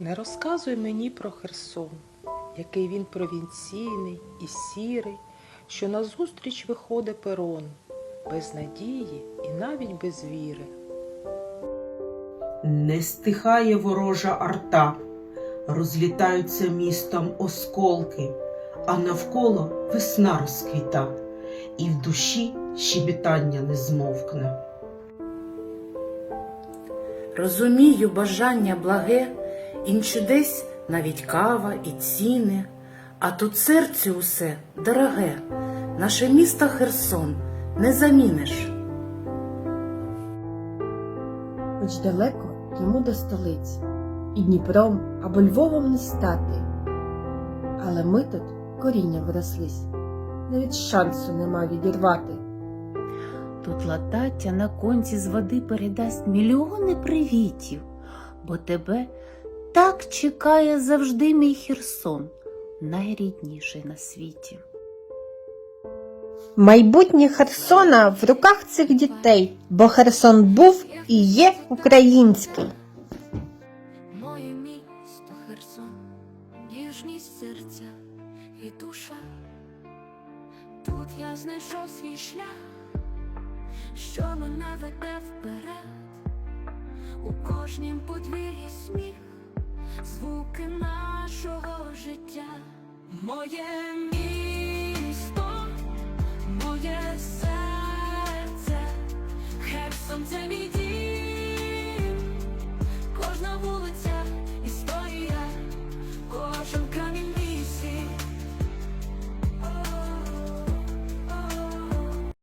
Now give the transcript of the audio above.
Не розказуй мені про Херсон, який він провінційний і сірий, що назустріч виходить перон, без надії і навіть без віри. Не стихає ворожа арта, розлітаються містом осколки, а навколо весна розквіта, і в душі щебітання не змовкне. Розумію бажання благе, інче десь навіть кава і ціни, а тут серцю усе дороге, наше місто Херсон не заміниш. хоч далеко йому до столиць, і Дніпром або Львовом не стати. Але ми тут коріння вирослись, навіть шансу нема відірвати. Тут латаття на конці з води передасть мільйони привітів, бо тебе так чекає завжди мій Херсон, найрідніший на світі. Майбутнє Херсона в руках цих дітей, бо Херсон був і є український. Моє місто Херсон, ніжність серця і душа. Тут я знайшов свій шлях, що мене веде вперед. У кожнім подвір'ї сміх, нашого життя. Моє місто,